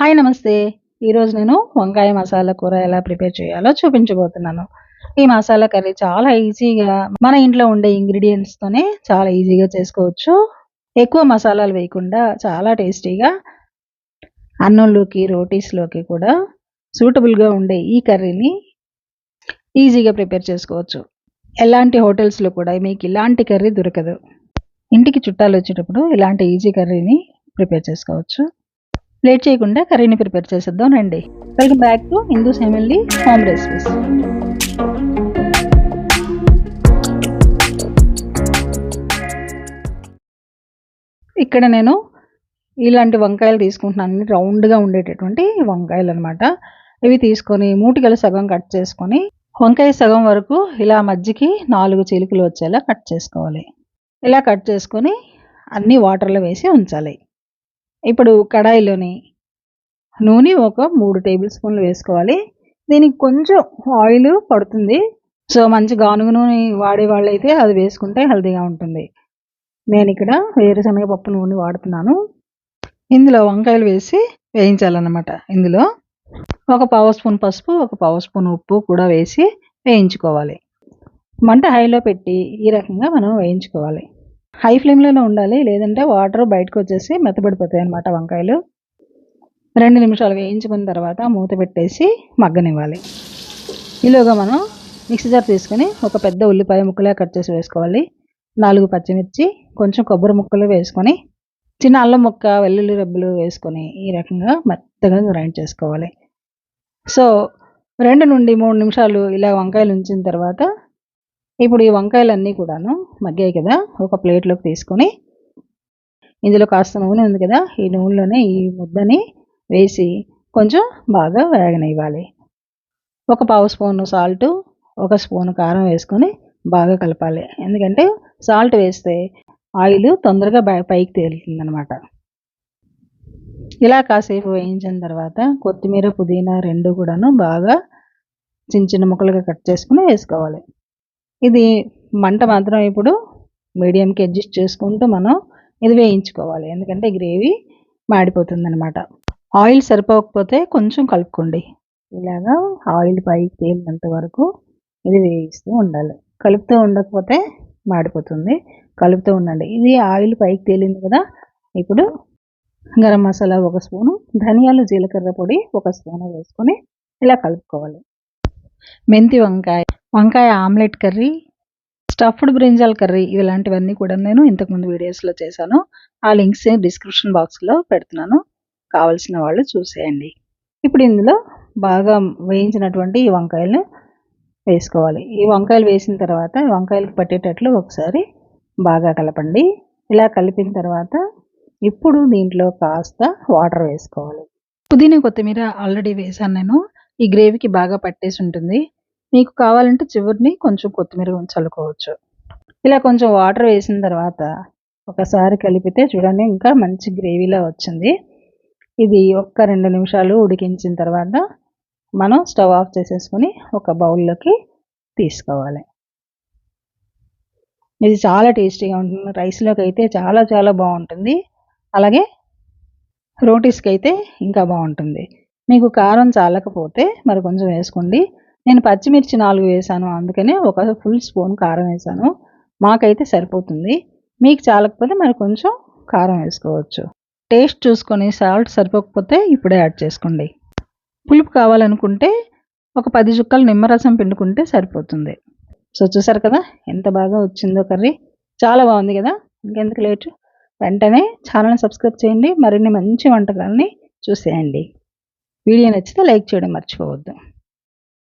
Hi నమస్తే. ఈరోజు నేను వంకాయ మసాలా కూర ఎలా ప్రిపేర్ చేయాలో చూపించబోతున్నాను. ఈ మసాలా కర్రీ చాలా ఈజీగా మన ఇంట్లో ఉండే ఇంగ్రీడియంట్స్తోనే చాలా ఈజీగా చేసుకోవచ్చు. ఎక్కువ మసాలాలు వేయకుండా చాలా టేస్టీగా అన్నంలోకి రోటీస్లోకి కూడా సూటబుల్గా ఉండే ఈ కర్రీని ఈజీగా ప్రిపేర్ చేసుకోవచ్చు. ఎలాంటి హోటల్స్లో కూడా మీకు ఇలాంటి కర్రీ దొరకదు. ఇంటికి చుట్టాలు వచ్చేటప్పుడు ఇలాంటి ఈజీ కర్రీని ప్రిపేర్ చేసుకోవచ్చు. లేట్ చేయకుండా కర్రీని ప్రిపేర్ చేసేద్దాం రండి. Welcome back to Hindu family home recipes. ఇక్కడ నేను ఇలాంటి వంకాయలు తీసుకుంటున్నాను. రౌండ్గా ఉండేటటువంటి వంకాయలు అనమాట ఇవి తీసుకొని మూటికలు సగం కట్ చేసుకొని వంకాయ సగం వరకు ఇలా మజ్జికి నాలుగు చిలుకలు వచ్చేలా కట్ చేసుకోవాలి. ఇలా కట్ చేసుకొని అన్ని వాటర్లో వేసి ఉంచాలి. ఇప్పుడు కడాయిలోని నూనె ఒక మూడు టేబుల్ స్పూన్లు వేసుకోవాలి. దీనికి కొంచెం ఆయిల్ పడుతుంది. సో మంచి గానుగ నూనె వాడే వాళ్ళైతే అది వేసుకుంటే హెల్తీగా ఉంటుంది. నేను ఇక్కడ వేరుశనగ పప్పు నూనె వాడుతున్నాను. ఇందులో వంకాయలు వేసి వేయించాలన్నమాట. ఇందులో ఒక పావు స్పూన్ పసుపు ఒక పావు స్పూన్ ఉప్పు కూడా వేసి వేయించుకోవాలి. మంట హైలో పెట్టి ఈ రకంగా మనం వేయించుకోవాలి. హై ఫ్లేమ్లోనే ఉండాలి. లేదంటే వాటర్ బయటకు వచ్చేసి మెత్తబడిపోతాయి అన్నమాట వంకాయలు. రెండు నిమిషాలు వేయించుకున్న తర్వాత మూత పెట్టేసి మగ్గనివ్వాలి. ఈలోగా మనం మిక్సీ జార్ తీసుకొని ఒక పెద్ద ఉల్లిపాయ ముక్కలే కట్ చేసి వేసుకోవాలి. నాలుగు పచ్చిమిర్చి కొంచెం కొబ్బరి ముక్కలు వేసుకొని చిన్న అల్లం ముక్క వెల్లుల్లి రబ్బులు వేసుకొని ఈ రకంగా మెత్తగా గ్రైండ్ చేసుకోవాలి. సో రెండు నుండి మూడు నిమిషాలు ఇలా వంకాయలు ఉంచిన తర్వాత ఇప్పుడు ఈ వంకాయలన్నీ కూడాను మగ్గాయి కదా ఒక ప్లేట్లోకి తీసుకొని. ఇందులో కాస్త నూనె ఉంది కదా ఈ నూనెలోనే ఈ ముద్దని వేసి కొంచెం బాగా వేగనివ్వాలి. ఒక పావు స్పూను సాల్ట్ ఒక స్పూన్ కారం వేసుకొని బాగా కలపాలి. ఎందుకంటే సాల్ట్ వేస్తే ఆయిల్ తొందరగా పైకి తేలుతుంది అనమాట ఇలా కాసేపు వేయించిన తర్వాత కొత్తిమీర పుదీనా రెండు కూడాను బాగా చిన్న చిన్న ముక్కలుగా కట్ చేసుకుని వేసుకోవాలి. ఇది మంట మాత్రం ఇప్పుడు మీడియంకి అడ్జస్ట్ చేసుకుంటూ మనం ఇది వేయించుకోవాలి. ఎందుకంటే గ్రేవీ మాడిపోతుంది అనమాట ఆయిల్ సరిపోకపోతే కొంచెం కలుపుకోండి. ఇలాగా ఆయిల్ పైకి తేలినంత వరకు ఇది వేయిస్తూ ఉండాలి. కలుపుతూ ఉండకపోతే మాడిపోతుంది. కలుపుతూ ఉండండి. ఇది ఆయిల్ పైకి తేలింది కదా ఇప్పుడు గరం మసాలా ఒక స్పూను ధనియాలు జీలకర్ర పొడి ఒక స్పూను వేసుకొని ఇలా కలుపుకోవాలి. మెంతి వంకాయ వంకాయ omelette curry stuffed brinjal curry ఇలాంటివన్నీ కూడా నేను ఇంతకుముందు వీడియోస్లో చేశాను. ఆ లింక్స్ డిస్క్రిప్షన్ బాక్స్లో పెడుతున్నాను. కావలసిన వాళ్ళు చూసేయండి. ఇప్పుడు ఇందులో బాగా వేయించినటువంటి ఈ వంకాయలను వేసుకోవాలి. ఈ వంకాయలు వేసిన తర్వాత వంకాయలకు పట్టేటట్లు ఒకసారి బాగా కలపండి. ఇలా కలిపిన తర్వాత ఇప్పుడు దీంట్లో కాస్త వాటర్ వేసుకోవాలి. పుదీనా కొత్తిమీర ఆల్రెడీ వేసాను నేను. ఈ గ్రేవీకి బాగా పట్టేసి ఉంటుంది. మీకు కావాలంటే చివరిని కొంచెం కొత్తిమీర చల్లుకోవచ్చు. ఇలా కొంచెం వాటర్ వేసిన తర్వాత ఒకసారి కలిపితే చూడండి ఇంకా మంచి గ్రేవీలా వచ్చింది. ఇది ఒక్క రెండు నిమిషాలు ఉడికించిన తర్వాత మనం స్టవ్ ఆఫ్ చేసేసుకొని ఒక బౌల్లోకి తీసుకోవాలి. ఇది చాలా టేస్టీగా ఉంటుంది. రైస్లోకి అయితే చాలా చాలా బాగుంటుంది. అలాగే రోటీస్కి అయితే ఇంకా బాగుంటుంది. మీకు కారం చాలకపోతే మరి కొంచెం వేసుకోండి. నేను పచ్చిమిర్చి నాలుగు వేసాను అందుకనే ఒక ఫుల్ స్పూన్ కారం వేసాను. మాకైతే సరిపోతుంది. మీకు చాలకపోతే మరి కొంచెం కారం వేసుకోవచ్చు. టేస్ట్ చూసుకొని సాల్ట్ సరిపోకపోతే ఇప్పుడే యాడ్ చేసుకోండి. పులుపు కావాలనుకుంటే ఒక పది చుక్కలు నిమ్మరసం పిండుకుంటే సరిపోతుంది. సో చూసారు కదా ఎంత బాగా వచ్చిందో కర్రీ. చాలా బాగుంది కదా? ఇంకెందుకు లేటు? వెంటనే ఛానల్ సబ్స్క్రైబ్ చేయండి. మరిన్ని మంచి వంటకాలని చూసేయండి. వీడియో నచ్చితే లైక్ చేయడం మర్చిపోవద్దు.